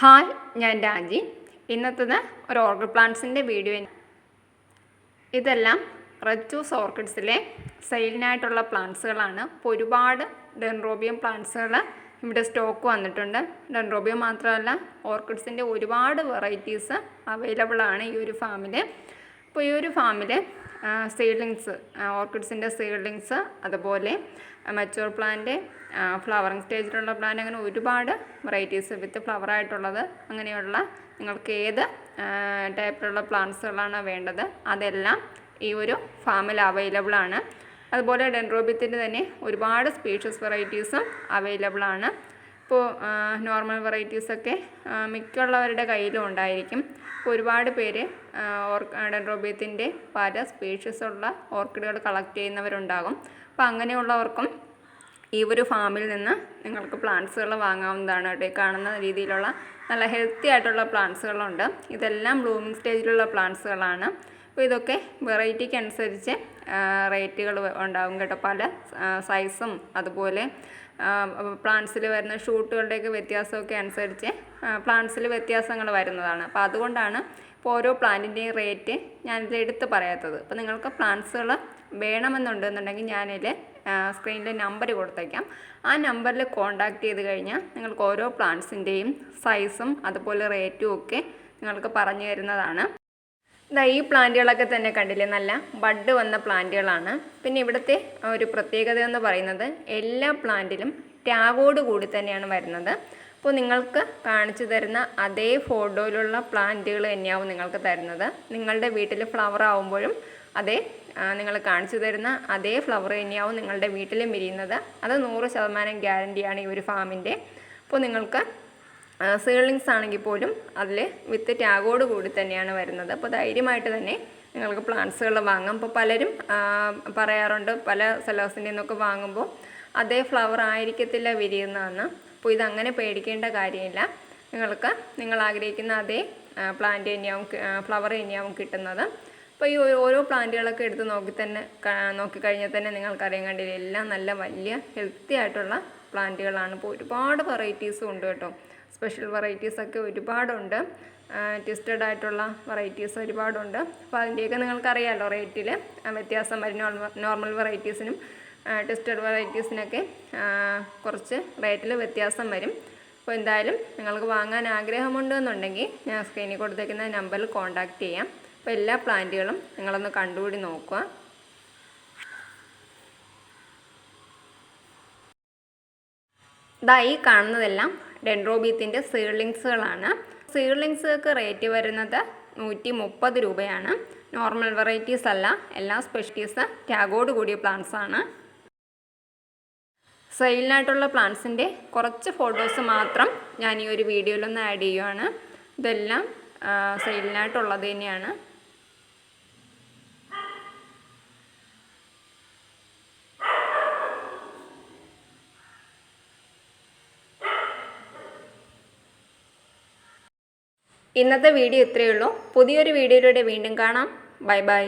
Hi ഞാൻ രാജി. ഇന്നത്തത് ഒരു ഓർക്കിഡ് പ്ലാന്റ്സിന്റെ വീഡിയോ ഇതെല്ലാം റെച്ചൂസ് ഓർക്കിഡ്സിലെ സെയിലിനായിട്ടുള്ള പ്ലാന്റ്സുകളാണ് ഇപ്പോൾ ഒരുപാട് ഡെൻറോബിയം പ്ലാന്റ്സുകൾ ഇവിടെ സ്റ്റോക്ക് വന്നിട്ടുണ്ട്. ഡെൻറോബിയം മാത്രമല്ല ഓർക്കിഡ്സിന്റെ ഒരുപാട് വെറൈറ്റീസ് അവൈലബിളാണ് ഈ ഒരു ഫാമിൽ അപ്പോൾ ഈ ഒരു ഫാമിൽ സീഡ്ലിങ്സ് ഓർക്കിഡ്സിന്റെ സീഡ്ലിങ്സ് അതുപോലെ മച്ചുവർ പ്ലാന്റ് ഫ്ലവറിങ് സ്റ്റേജിലുള്ള പ്ലാന്റ് അങ്ങനെ ഒരുപാട് വെറൈറ്റീസ് വിത്ത് ഫ്ലവർ ആയിട്ടുള്ളത് അങ്ങനെയുള്ള നിങ്ങൾക്ക് ഏത് ടൈപ്പിലുള്ള പ്ലാന്റ്സുകളാണ് വേണ്ടത് അതെല്ലാം ഈ ഒരു ഫാമിൽ അവൈലബിൾ ആണ്. അതുപോലെ ഡെൻറോബിത്തിന്റെ തന്നെ ഒരുപാട് സ്പീഷ്യസ് വെറൈറ്റീസും അവൈലബിൾ ആണ്. ഇപ്പോൾ നോർമൽ വെറൈറ്റീസൊക്കെ മിക്കുള്ളവരുടെ കയ്യിലും ഉണ്ടായിരിക്കും. ഒരുപാട് പേര് ഡെൻഡ്രോബിയത്തിന്റെ പല സ്പീഷ്യസ് ഉള്ള ഓർക്കിഡുകൾ കളക്ട് ചെയ്യുന്നവരുണ്ടാകും. അപ്പോൾ അങ്ങനെയുള്ളവർക്കും ഈ ഒരു ഫാമിൽ നിന്ന് നിങ്ങൾക്ക് പ്ലാന്റ്സുകൾ വാങ്ങാവുന്നതാണ് കേട്ടോ. കാണുന്ന രീതിയിലുള്ള നല്ല ഹെൽത്തി ആയിട്ടുള്ള പ്ലാന്റ്സുകളുണ്ട് ഇതെല്ലാം ബ്ലൂമിങ് സ്റ്റേജിലുള്ള പ്ലാന്റ്സുകളാണ് അപ്പോൾ ഇതൊക്കെ വെറൈറ്റിക്ക് അനുസരിച്ച് റേറ്റുകൾ ഉണ്ടാകും കേട്ടോ. പല സൈസും അതുപോലെ പ്ലാന്റ്സിൽ വരുന്ന ഷൂട്ടുകളുടെയൊക്കെ വ്യത്യാസമൊക്കെ അനുസരിച്ച് പ്ലാന്റ്സിൽ വ്യത്യാസങ്ങൾ വരുന്നതാണ്. അപ്പോൾ അതുകൊണ്ടാണ് ഇപ്പോൾ ഓരോ പ്ലാന്റിന്റെയും റേറ്റ് ഞാനിത് എടുത്ത് പറയാത്തത്. അപ്പോൾ നിങ്ങൾക്ക് പ്ലാന്റ്സുകൾ വേണമെന്നുണ്ടെന്നുണ്ടെങ്കിൽ ഞാനിതിൽ സ്ക്രീനിൽ നമ്പർ കൊടുത്തേക്കാം. ആ നമ്പറിൽ കോൺടാക്ട് ചെയ്ത് കഴിഞ്ഞാൽ നിങ്ങൾക്ക് ഓരോ പ്ലാന്റ്സിന്റെയും സൈസും അതുപോലെ റേറ്റും ഒക്കെ നിങ്ങൾക്ക് പറഞ്ഞു തരുന്നതാണ്. ഇതാ ഈ പ്ലാന്റുകളൊക്കെ തന്നെ കണ്ടില്ലേ? നല്ല ബഡ് വന്ന പ്ലാന്റുകളാണ്. പിന്നെ ഇവിടുത്തെ ഒരു പ്രത്യേകത എന്ന് പറയുന്നത് എല്ലാ പ്ലാന്റിലും ടാഗോട് കൂടി തന്നെയാണ് വരുന്നത്. അപ്പോൾ നിങ്ങൾക്ക് കാണിച്ചു തരുന്ന അതേ ഫോട്ടോയിലുള്ള പ്ലാന്റുകൾ തന്നെയാവും നിങ്ങൾക്ക് തരുന്നത്. നിങ്ങളുടെ വീട്ടിൽ ഫ്ലവർ ആവുമ്പോഴും അതേ നിങ്ങൾ കാണിച്ചു തരുന്ന അതേ ഫ്ലവർ തന്നെയാവും നിങ്ങളുടെ വീട്ടിലും വിരിയുന്നത് അത് നൂറ് ശതമാനം ഗ്യാരണ്ടിയാണ് ഈ ഒരു ഫാമിന്റെ. അപ്പോൾ നിങ്ങൾക്ക് സീളിങ്സ് ആണെങ്കിൽ പോലും അതിൽ വിത്ത് ടാഗോട് കൂടി തന്നെയാണ് വരുന്നത്. അപ്പോൾ ധൈര്യമായിട്ട് തന്നെ നിങ്ങൾക്ക് പ്ലാന്റ്സുകൾ വാങ്ങാം. അപ്പോൾ പലരും പറയാറുണ്ട് പല സെലേഴ്സിന്റെ നിന്നൊക്കെ വാങ്ങുമ്പോൾ അതേ ഫ്ലവർ ആയിരിക്കത്തില്ല വിരിയുന്നതെന്ന് അപ്പോൾ ഇതങ്ങനെ പേടിക്കേണ്ട കാര്യമില്ല. നിങ്ങൾക്ക് നിങ്ങൾ ആഗ്രഹിക്കുന്ന അതേ പ്ലാന്റ് തന്നെയാവും ഫ്ലവർ തന്നെയാവും കിട്ടുന്നത്. അപ്പോൾ ഈ ഓരോ പ്ലാന്റുകളൊക്കെ എടുത്ത് നോക്കി തന്നെ നോക്കിക്കഴിഞ്ഞാൽ തന്നെ നിങ്ങൾക്കറിയാൻ കണ്ടില്ല എല്ലാം നല്ല വലിയ ഹെൽത്തി ആയിട്ടുള്ള പ്ലാന്റുകളാണ്. ഇപ്പോൾ ഒരുപാട് വെറൈറ്റീസും ഉണ്ട് കേട്ടോ. സ്പെഷ്യൽ വെറൈറ്റീസൊക്കെ ഒരുപാടുണ്ട്. ട്വിസ്റ്റഡ് ആയിട്ടുള്ള വെറൈറ്റീസ് ഒരുപാടുണ്ട്. അപ്പോൾ അതിന്റെയൊക്കെ നിങ്ങൾക്കറിയാമല്ലോ റേറ്റിൽ വ്യത്യാസം വരും. നോർമൽ വെറൈറ്റീസിനും ട്വിസ്റ്റഡ് വെറൈറ്റീസിനൊക്കെ കുറച്ച് റേറ്റിൽ വ്യത്യാസം വരും. അപ്പോൾ എന്തായാലും നിങ്ങൾക്ക് വാങ്ങാൻ ആഗ്രഹമുണ്ട് എന്നുണ്ടെങ്കിൽ ഞാൻ സ്ക്രീനിൽ കൊടുത്തേക്കുന്ന നമ്പറിൽ കോൺടാക്റ്റ് ചെയ്യാം. അപ്പോൾ എല്ലാ പ്ലാന്റുകളും നിങ്ങളൊന്ന് കണ്ടുകൂടി നോക്കുക. ഇതാ ഈ കാണുന്നതെല്ലാം ഡെൻഡ്രോബീത്തിന്റെ സീഡ്ലിങ്സുകളാണ്. സീഡ്ലിങ്സുകൾക്ക് റേറ്റ് വരുന്നത് നൂറ്റി മുപ്പത് രൂപയാണ്. നോർമൽ വെറൈറ്റീസ് അല്ല എല്ലാ സ്പെഷ്യലീസ് ടാഗോട് കൂടിയ പ്ലാന്റ്സ് ആണ്. സെയിലിനായിട്ടുള്ള പ്ലാന്റ്സിന്റെ കുറച്ച് ഫോട്ടോസ് മാത്രം ഞാൻ ഈ ഒരു വീഡിയോയിലൊന്ന് ആഡ് ചെയ്യുവാണ്. ഇതെല്ലാം സെയിലിനായിട്ടുള്ളത് തന്നെയാണ്. ഇന്നത്തെ വീഡിയോ ഇത്രയേ ഉള്ളൂ. പുതിയൊരു വീഡിയോയിലൂടെ വീണ്ടും കാണാം. Bye bye.